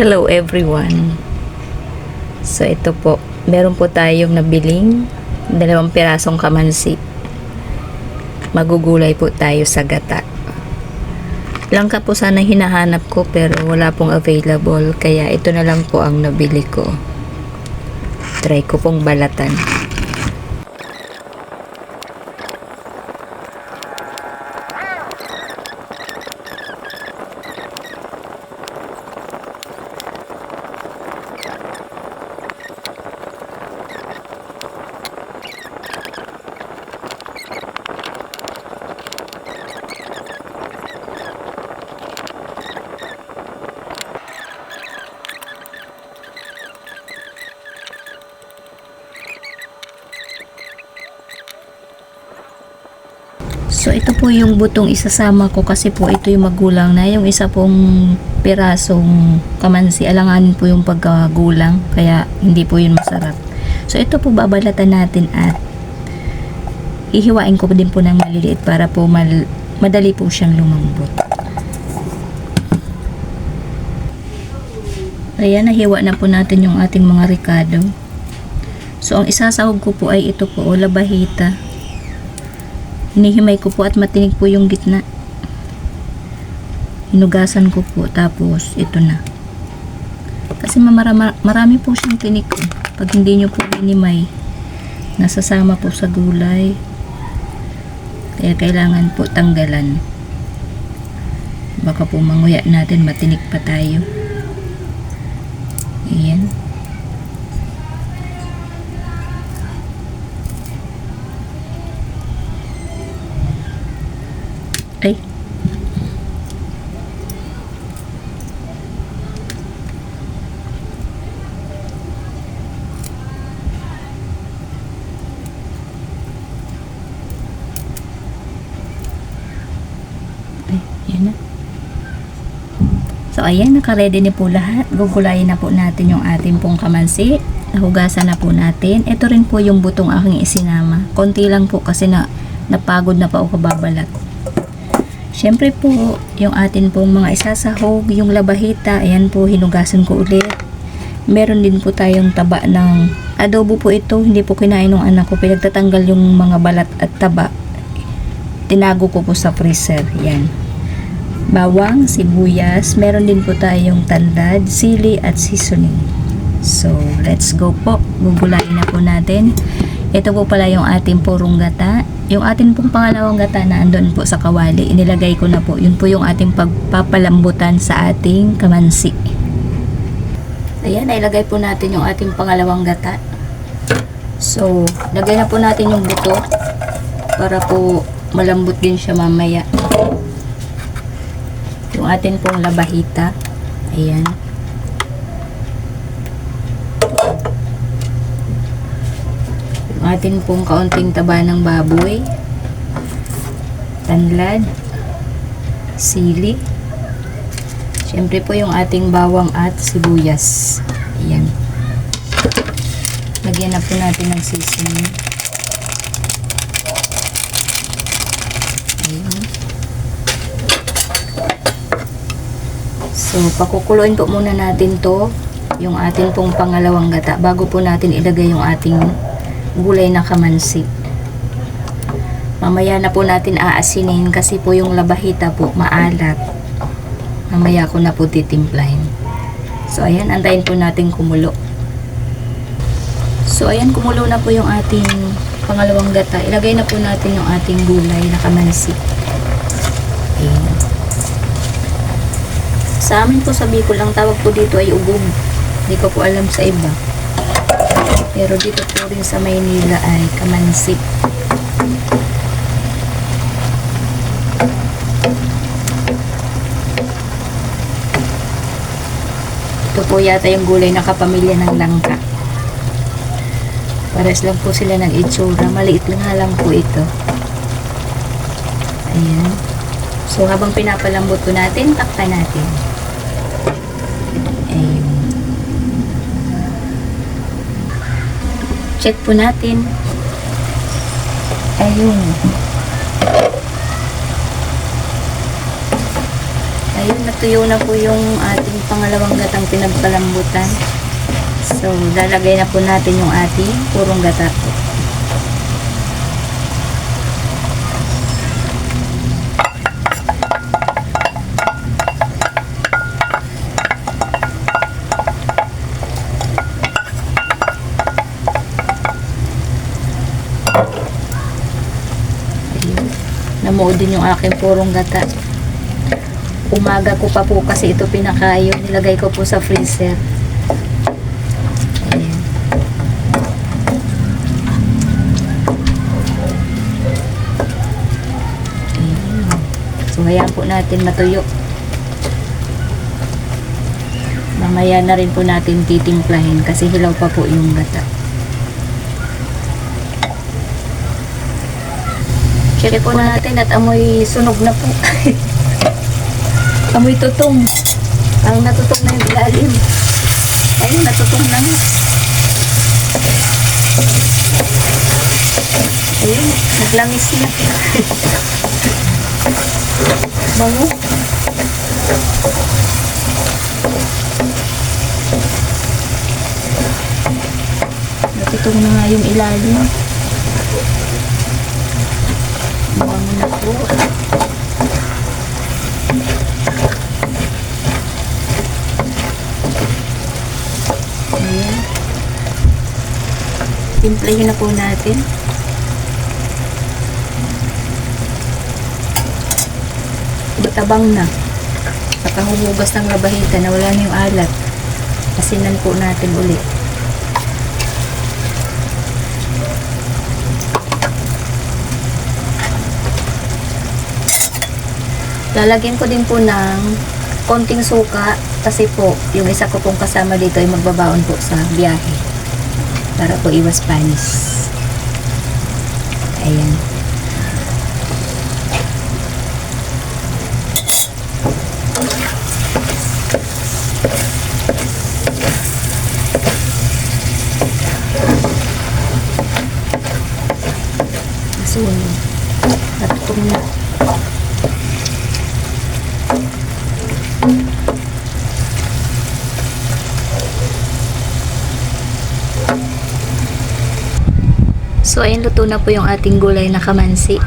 Hello everyone. So ito po, meron po tayong nabiling dalawang pirasong kamansi. Magugulay po tayo sa gata. Langka po sana hinahanap ko pero wala pong available kaya ito na lang po ang nabili ko. Try ko pong balatan. So ito po yung butong isasama ko kasi po ito yung magulang na. Yung isa pong pirasong kamansi, alanganin po yung pagkagulang kaya hindi po yun masarap. So ito po babalatan natin at ihiwain ko din po ng maliliit para po mal madali po siyang lumambot. Ayan, nahiwa na po natin yung ating mga ricado. So ang isasahog ko po ay ito po, o labahita. Hinihimay ko po at matinig po yung gitna. Hinugasan ko po tapos ito na. Kasi marama, marami po siyang tinik eh. Pag hindi nyo po hinimay, nasasama po sa gulay. Kaya kailangan po tanggalan. Baka po manguya natin matinik pa tayo. Ayan. Ay. Ay, yan na. So, ayan, nakaredy na po lahat. Gugulayin na po natin yung ating pong kamansi. Nahugasan na po natin. Ito rin po yung butong aking isinama. Konti lang po kasi na napagod na pa ako kababalat. Siyempre po, yung atin pong mga isasahog, yung labahita, ayan po, hinugasan ko ulit. Meron din po tayong taba ng adobo po ito. Hindi po kinain ng anak ko. Pinagtatanggal yung mga balat at taba. Tinago ko po sa freezer. Yan. Bawang, sibuyas. Meron din po tayong tandad, sili at seasoning. So, let's go po. Gugulayin na po natin. Ito po pala yung ating purong gata. Yung ating pong pangalawang gata na andun po sa kawali, inilagay ko na po. Yun po yung ating pagpapalambutan sa ating kamansi. Ayan, nailagay po natin yung ating pangalawang gata. So, lagay na po natin yung buto para po malambot din siya mamaya. Yung atin pong labahita. Ayan. Yung atin pong kaunting taba ng baboy. Tanlad. Sili. Siyempre po yung ating bawang at sibuyas. Ayan. Lagyan na po natin ng seasoning. Ayan. So, pakukuluin po muna natin to yung ating pong pangalawang gata bago po natin ilagay yung ating gulay na kamansi. Mamaya na po natin aasinin kasi po yung labahita po maalat. Mamaya ko na po titimplahin. So, ayan, antayin po natin kumulo. So, ayan, kumulo na po yung ating pangalawang gata. Ilagay na po natin yung ating gulay na kamansi. Ayan. Sa amin po sa Bicol, ang tawag po dito ay ubog. Hindi ko po alam sa iba. Pero dito po rin sa Maynila ay kamansi. Ito po yata yung gulay na kapamilya ng langka. Pares lang po sila ng itsura. Maliit nga lang po ito. Ayan. So, habang pinapalambot po natin, takpan natin. Ayun. Check po natin. Ayun. Ayun, nat natuyo na po yung ating pangalawang gatang pinagpalambutan. So, lalagay na po natin yung ating purong gata. Ayun. Namuo din yung aking purong gata. Umaga ko pa po kasi ito pinakayo. Nilagay ko po sa freezer. Ayan. So, hayaan po natin matuyo. Mamaya na rin po natin titimplahin kasi hilaw pa po yung gata. Check po natin at amoy sunog na po. amoy tutong. Ang natutong na yung ilalim. Ayun, natutong na. Ayun, naglangis na. Bango. Natutong na nga yung ilalim. Bango na. Timplahin na po natin. Batabang na. Nakahuhugas ng labahita na wala na yung alat. Asinan po natin ulit. Lalagyan ko din po ng konting suka kasi po yung isa ko pong kasama dito ay magbabaon po sa biyahe para po iwas panis. Ayan. Nasunog. Natutong na. So, ayun, luto na po yung ating gulay na kamansi.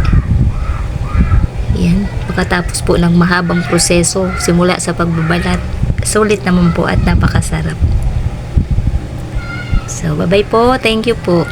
Yan. Pagkatapos po ng mahabang proseso, simula sa pagbabalat, sulit naman po at napakasarap. So, bye-bye po. Thank you po.